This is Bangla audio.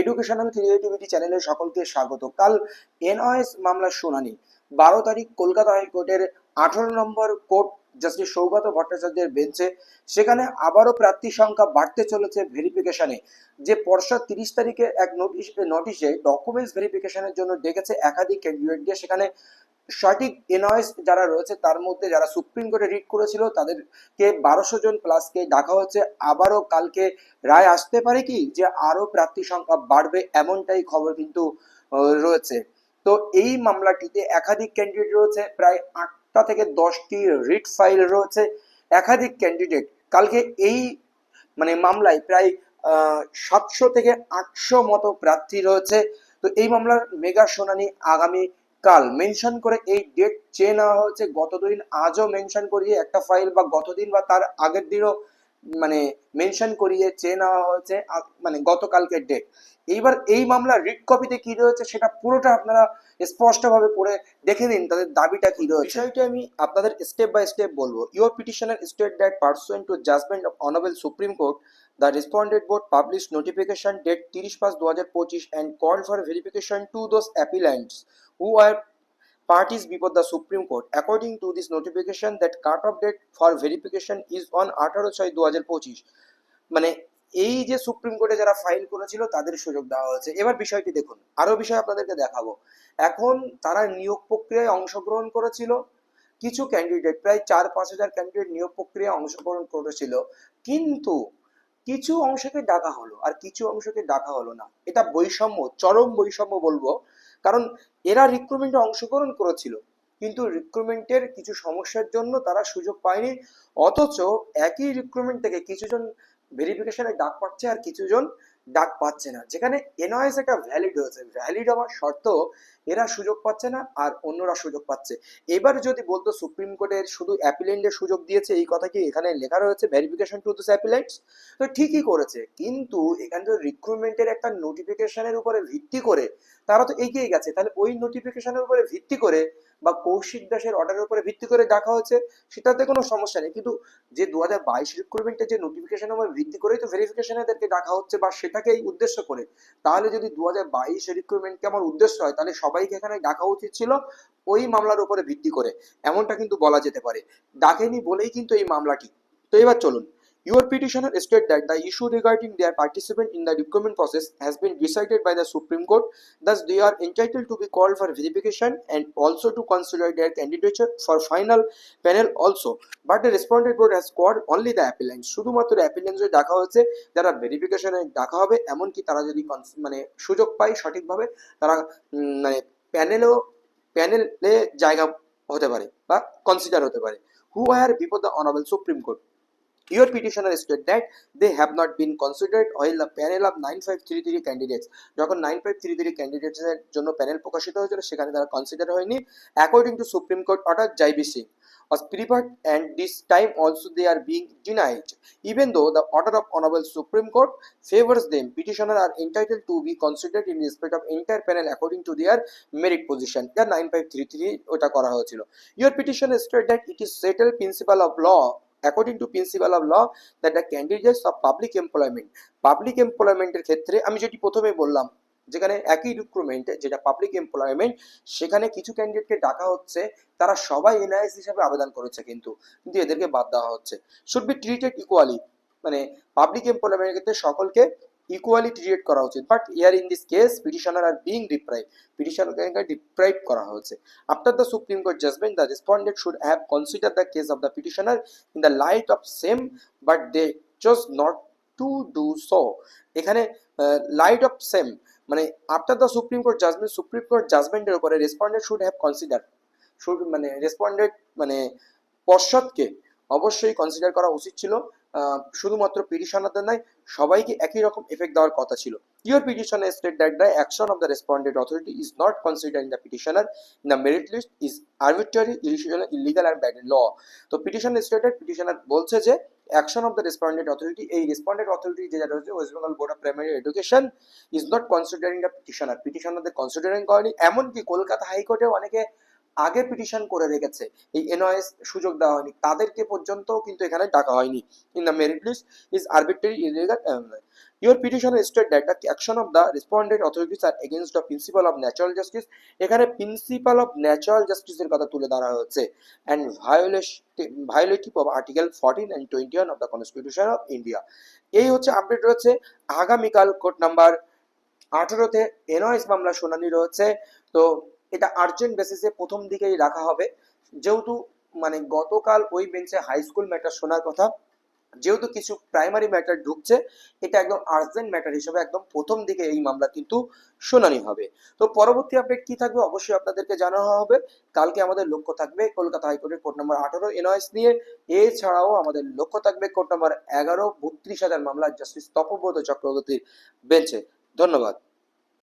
এডুকেশনাল ক্রিয়েটিভিটি চ্যানেলে সকলকে স্বাগত। কাল এনআইএস মামলার শুনানি। বারো তারিখ কলকাতা হাইকোর্টের আঠারো নম্বর কোর্ট জাস্টিস সৌগত ভট্টাচার্যের বেঞ্চে, সেখানে আবারও প্রার্থী সংখ্যা বাড়তে চলেছে ভেরিফিকেশনে। যে পরশা তিরিশ তারিখে এক নোটিশ নোটিশে ডকুমেন্টস ভেরিফিকেশনের জন্য ডেকেছে একাধিক ক্যান্ডিডেটকে সেখানে সঠিক এনওএস যারা রয়েছে, তার মধ্যে যারা সুপ্রিম কোর্টে রিট করেছিল, তাদেরকে বারোশো জন প্লাসকে ডাকা হচ্ছে আবারও কালকে রায় আসতে পারে কি যে আরও প্রার্থী সংখ্যা বাড়বে এমনটাই খবর কিন্তু রয়েছে। তো এই মামলাটিতে একাধিক ক্যান্ডিডেট রয়েছে, প্রায় আটটা থেকে দশটি রিট ফাইল রয়েছে একাধিক ক্যান্ডিডেট কালকে এই মানে মামলায় প্রায় সাতশো থেকে আটশো মতো প্রার্থী রয়েছে। তো এই মামলার মেগা শুনানি আগামী কাল মেনশন করে এই ডেট চেয়ে নেওয়া হয়েছে। গতদিন আজও মেনশন করিয়ে একটা ফাইল বা গতদিন বা তার আগের দিনও মানে মেনশন করিয়ে চেয়ে নেওয়া হয়েছে মানে গতকালকের ডেট এইবার এই মামলা রিট কপিতে কি রয়েছে সেটা পুরোটা আপনারা স্পষ্টভাবে পড়ে দেখে নিন, তাদের দাবিটা কি রয়েছে। বিষয়টি আমি আপনাদের স্টেপ বাই স্টেপ বলব। Your পিটিশনের state that pursuant to judgment of honourable supreme court the responded board publish notification date তিরিশ পাঁচ দু হাজার পঁচিশ and call for verification to those appellants who are parties before the Supreme Court. According to this notification, that cut-off date for verification is on আঠারো ছয় দু হাজার পঁচিশ। মানে এই যে সুপ্রিম কোর্টে যারা ফাইল করেছিল তাদের সুযোগ দেওয়া হয়েছে। এবার বিষয়টি দেখুন। আরও বিষয় আপনাদেরকে দেখাবো। এখন তারা নিয়োগ প্রক্রিয়ায় অংশগ্রহণ করেছিল। কিছু ক্যান্ডিডেট প্রায় চার পাঁচ হাজার ক্যান্ডিডেট নিয়োগ প্রক্রিয়ায় অংশগ্রহণ করেছিল। কিন্তু কিছু অংশকে ডাকা হলো আর কিছু অংশকে ডাকা হলো না। এটা বৈষম্য, চরম বৈষম্য বলব। কারণ এরা রিক্রুটমেন্টে অংশগ্রহণ করেছিল, কিন্তু রিক্রুটমেন্টের কিছু সমস্যার জন্য তারা সুযোগ পায়নি। অথচ একই রিক্রুটমেন্ট থেকে কিছুজন ভেরিফিকেশনে ডাক পাচ্ছে আর কিছুজন ডাক পাচ্ছে না। যেখানে এনওএস একটা ভ্যালিড হয়েছে। ভ্যালিড হওয়ার শর্ত এরা সুযোগ পাচ্ছে না আর অন্যরা সুযোগ পাচ্ছে। এবার যদি বলতো সুপ্রিম কোর্টের শুধু অ্যাপিলেন্টের সুযোগ দিয়েছে, এই কথা কি এখানে লেখা রয়েছে? ভেরিফিকেশন টু দিস অ্যাপিলেন্টস তো ঠিকই করেছে। কিন্তু এখানে তো রিক্রুটমেন্টের একটা নোটিফিকেশনের উপরে ভিত্তি করে তারা তো এগিয়ে গেছে। তাহলে ওই নোটিফিকেশনের উপরে ভিত্তি করে বা কৌশিক দাসের অর্ডারের উপরে ভিত্তি করে ডাকা হচ্ছে সেটাতে কোনো সমস্যা নেই। কিন্তু যে দু হাজার বাইশ রিক্রুটমেন্টের যে নোটিফিকেশনের উপর ভিত্তি করেই তো ভেরিফিকেশন এদেরকে ডাকা হচ্ছে বা সেটাকেই উদ্দেশ্য করে। তাহলে যদি দু হাজার বাইশ রিক্রুটমেন্টকে আমার উদ্দেশ্য হয়, তাহলে সবাইকে এখানে ডাকা উচিত ছিল ওই মামলার উপরে ভিত্তি করে। এমনটা কিন্তু বলা যেতে পারে। ডাকেনি বলেই কিন্তু এই মামলাটি। তো এবার চলুন। Your petitioner stated that the issue regarding their participant in the recruitment process has been decided by the Supreme Court. Thus, they are entitled to be called for verification and also to consider their candidature for final panel also. But the respondent board has called only the appellants. শুধুমাত্র অ্যাপিলেন্সে ডাকা হয়েছে যারা ভেরিফিকেশনে ডাকা হবে এমনকি তারা যদি মানে সুযোগ পায় সঠিকভাবে তারা মানে প্যানেলও প্যানেলে জায়গা হতে পারে বা কনসিডার হতে পারে who are before the honourable supreme court Your petitioner stated that they have not been considered while the panel of 9533 candidates যখন 9533 candidates এর জন্য প্যানেল প্রকাশিত হয়েছিল সেখানে তারা কনসিডার হয়নি according to supreme court order জাইবি was prepared and this time also they are being denied. Even though the order of Honorable Supreme Court favors them, petitioner are entitled to be considered in respect of entire panel according to their merit position. Yeah, 9533 ওটা করা হয়েছিল। Your petition stated that it is settled principle of law according to principle of law that the candidates of public employment public এমপ্লয়মেন্টের ক্ষেত্রে আমি যেটি প্রথমে বললাম, যেখানে একই রিক্রুটমেন্ট যেটা পাবলিক এমপ্লয়মেন্ট সেখানে কিছু ক্যান্ডিডেটকে ডাকা হচ্ছে, তারা সবাই এনআইএস হিসাবে আবেদন করেছে কিন্তু কিন্তু এদেরকে বাদ দেওয়া হচ্ছে। শুড বি ট্রিটেড ইকুয়ালি মানে পাবলিক এমপ্লয়মেন্টের ক্ষেত্রে সকলকে ইকুয়ালি ট্রিট করা উচিত but here in this case petitioner are being deprive পিটিশনারকে deprive করা হয়েছে। After the supreme court judgment the respondent should have consider the case of the petitioner in the light of same but they chose not to do so এখানে লাইট অফ সেম মানে after the supreme court judgment supreme court জাজমেন্টের উপরে respondent should have consider should মানে রেসপন্ডেন্ট মানে পর্ষদকে অবশ্যই কনসিডার করা উচিত ছিল। শুধুমাত্র পিটিশনারদের নয় সবাইকে একই রকম এফেক্ট দেওয়ার কথা ছিল। Your petition state that the action of the responded authority is not considering the petitioner in the merit list is arbitrary illegal and bad law তো পিটিশন স্টেটেড পিটিশনার বলছে যে action of the responded authority এই রেসপন্ডেড অথরিটি যেটা রয়েছে West Bengal board of primary education is not considering the petitioner পিটিশনারদের considering করেনি, এমনকি কলকাতা হাইকোর্টে অনেকে আগে পিটিশন করে রেখেছে। এই এনওএস সুযোগ দেওয়া হয়নি। তাদেরকে পর্যন্ত কিন্তু এখানে ডাকা হয়নি। In the merit list is arbitrary illegal your petition state that the action of the respondent authorities are against the principle of natural justice এখানে প্রিন্সিপাল অফ ন্যাচারাল জাস্টিসের কথা তুলে ধরা হয়েছে। And violative of article fourteen and twenty one of the constitution of India এই হচ্ছে আপডেট রয়েছে। আগামীকাল কোর্ট নাম্বার আঠেরোতে এনওএস মামলা শুনানি রয়েছে। তো এটা আর্জেন্ট বেসিসে প্রথম দিকেই রাখা হবে। যেহেতু মানে গতকাল ওই বেঞ্চে হাই স্কুল ম্যাটার শোনার কথা, যেহেতু কিছু প্রাইমারি ম্যাটার ঢুকছে, এটা একদম আর্জেন্ট ম্যাটার হিসেবে একদম প্রথম দিকে এই মামলা কিন্তু শুনানি হবে। তো পরবর্তী আপডেট কি থাকবে অবশ্যই আপনাদেরকে জানানো হবে। কালকে আমাদের লক্ষ্য থাকবে কলকাতা হাইকোর্টের কোর্ট নম্বর আঠারো এনওএস নিয়ে। এছাড়াও আমাদের লক্ষ্য থাকবে কোর্ট নম্বর এগারো, বত্রিশ হাজার মামলা জাস্টিস তপব্রত চক্রবর্তীর বেঞ্চে ধন্যবাদ।